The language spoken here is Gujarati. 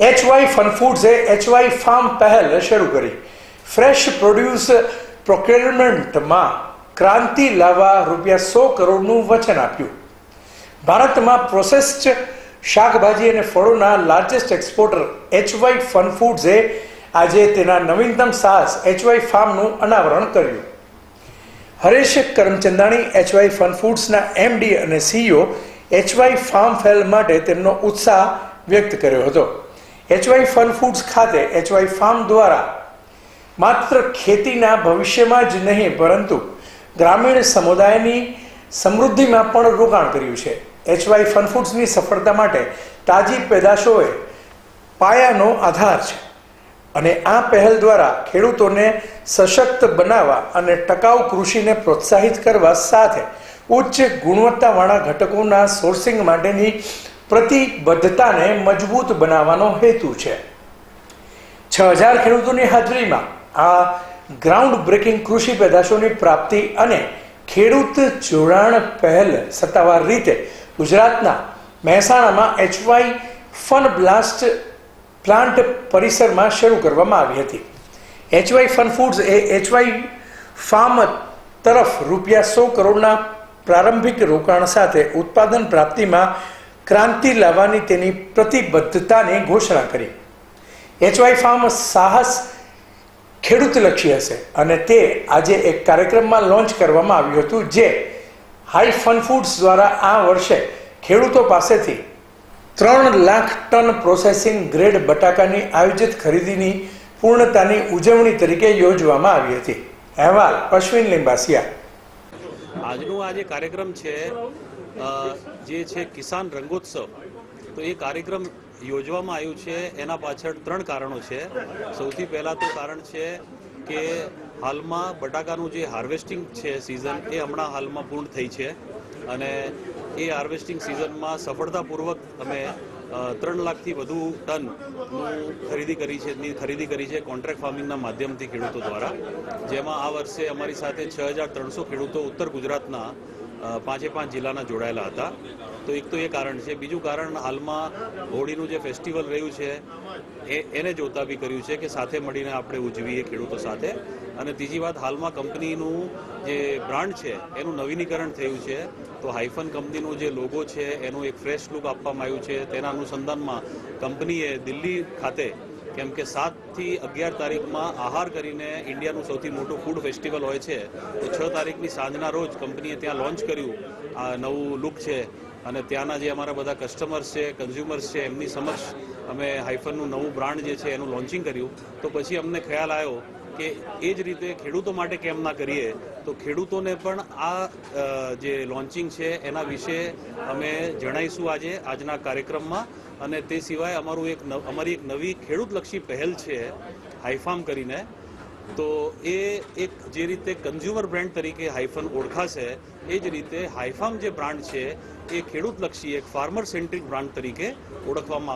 એચવાય ફન ફૂડ્સે એચવાય ફાર્મ પહેલ શરૂ કરી. ફ્રેશ પ્રોડ્યુસ પ્રોક્યુરમેન્ટમાં ક્રાંતિ લાવવા રૂપિયા સો કરોડનું વચન આપ્યું. ભારતમાં પ્રોસેસ્ડ શાકભાજી અને ફળોના largest exporter H Y fun ફૂડ્સે આજે તેના નવીનતમ સાહસ એચવાય ફાર્મનું અનાવરણ કર્યું. હરેશ કરમચંદાણી ફન ફૂડ્સના એમડી અને સીઈઓ એચવાય ફાર્મ ફેલ માટે તેમનો ઉત્સાહ વ્યક્ત કર્યો હતો. એચવાય ફન ફૂડ્સ ખાતે એચવાય ફાર્મ દ્વારા માત્ર ખેતીના ભવિષ્યમાં જ નહીં, પરંતુ ગ્રામીણ સમુદાયની સમૃદ્ધિમાં પણ રોકાણ કર્યું છે. એચવાય ફન ફૂડ્સની સફળતા માટે તાજી પેદાશોએ પાયાનો આધાર છે અને આ પહેલ દ્વારા ખેડૂતોને સશક્ત બનાવવા અને ટકાઉ કૃષિને પ્રોત્સાહિત કરવા સાથે ઉચ્ચ ગુણવત્તાવાળા ઘટકોના સોર્સિંગ માટેની પ્રતિબદ્ધતાને મજબૂત બનાવવાનો હેતુ છે. છ હજાર ખેડૂતોની હાજરીમાં આ ગ્રાઉન્ડ બ્રેકિંગ કૃષિ પેદાશોની પ્રાપ્તિ અને ખેડૂત જોડાણ પહેલ સત્તાવાર રીતે ગુજરાતના મહેસાણામાં એચવાય ફન બ્લાસ્ટ પ્લાન્ટ પરિસરમાં શરૂ કરવામાં આવી હતી. એચવાય ફન ફૂડ્સ એ એચવાય ફાર્મ તરફ રૂપિયા સો કરોડના પ્રારંભિક રોકાણ સાથે ઉત્પાદન પ્રાપ્તિમાં ક્રાંતિ લાવવાની તેની પ્રતિબદ્ધતાની ઘોષણા કરી. એચવાય ફાર્મ સાહસ ખેડૂતલક્ષી હશે અને તે આજે એક કાર્યક્રમમાં લોન્ચ કરવામાં આવ્યું હતું જે હાઈ ફન ફૂડ્સ દ્વારા આ વર્ષે ખેડૂતો પાસેથી ત્રણ લાખ ટન પ્રોસેસિંગ ગ્રેડ બટાકાની આયોજિત ખરીદીની પૂર્ણતાની ઉજવણી તરીકે યોજવામાં આવી હતી. અહેવાલ અશ્વિન લિંબાસિયા. આજનો આ જે કાર્યક્રમ છે જે છે કિસાન રંગોત્સવ, તો એ કાર્યક્રમ યોજવામાં આવ્યું છે. એના પાછળ ત્રણ કારણો છે. સૌથી પહેલાં તો કારણ છે કે હાલમાં બટાકાનું જે હાર્વેસ્ટિંગ છે સિઝન, એ હમણાં હાલમાં પૂર્ણ થઈ છે અને એ હાર્વેસ્ટિંગ સિઝનમાં સફળતાપૂર્વક અમે ત્રણ લાખથી વધુ ટનનું ખરીદી કરી છે ખરીદી કરી છે કોન્ટ્રાક્ટ ફાર્મિંગના માધ્યમથી ખેડૂતો દ્વારા. જેમાં આ વર્ષે અમારી સાથે છ હજાર ત્રણસો ખેડૂતો ઉત્તર ગુજરાતના પાંચે પાંચ જિલ્લાના જોડાયેલા હતા. તો એક તો એ કારણ છે. બીજું કારણ હાલમાં હોળીનું જે ફેસ્ટિવલ રહ્યું છે, એ, એને જોતા બી કર્યું છે કે સાથે મળીને આપણે ઉજવીએ ખેડૂતો સાથે. અને ત્રીજી વાત, હાલમાં કંપનીનું જે બ્રાન્ડ છે, એનું નવીનીકરણ થયું છે. તો હાઇફન કંપનીનું જે લોગો છે, એનું એક ફ્રેશ લુક આપવામાં આવ્યું છે. તેના અનુસંધાનમાં કંપનીએ દિલ્હી ખાતે કેમ કે સાતથી અગિયાર તારીખમાં આહાર કરીને ઇન્ડિયાનું સૌથી મોટું ફૂડ ફેસ્ટિવલ હોય છે. તો છ તારીખની સાંજના રોજ કંપનીએ ત્યાં લોન્ચ કર્યું આ નવું લુક છે. અને ત્યાંના જે અમારા બધા કસ્ટમર્સ છે કન્ઝ્યુમર્સ છે, એમની સમક્ષ અમે હાઇફનનું નવું બ્રાન્ડ જે છે એનું લોન્ચિંગ કર્યું. તો પછી અમને ખ્યાલ આવ્યો કે એ જ રીતે ખેડૂતો માટે કેમ ના કરીએ, તો ખેડૂતોને પણ આ જે લોન્ચિંગ છે એના વિશે અમે જણાવીશું આજે, આજના કાર્યક્રમમાં. અને તે સિવાય અમારું એક અમારી એક નવી ખેડૂતલક્ષી પહેલ છે હાઈફાર્મ કરીને. તો એ એક જે રીતે કન્ઝ્યુમર બ્રાન્ડ તરીકે હાઇફન ઓળખાશે, એ જ રીતે હાઇફામ જે બ્રાન્ડ છે, એ ખેડૂતલક્ષી એક ફાર્મર સેન્ટ્રિક બ્રાન્ડ તરીકે ઓળખવામાં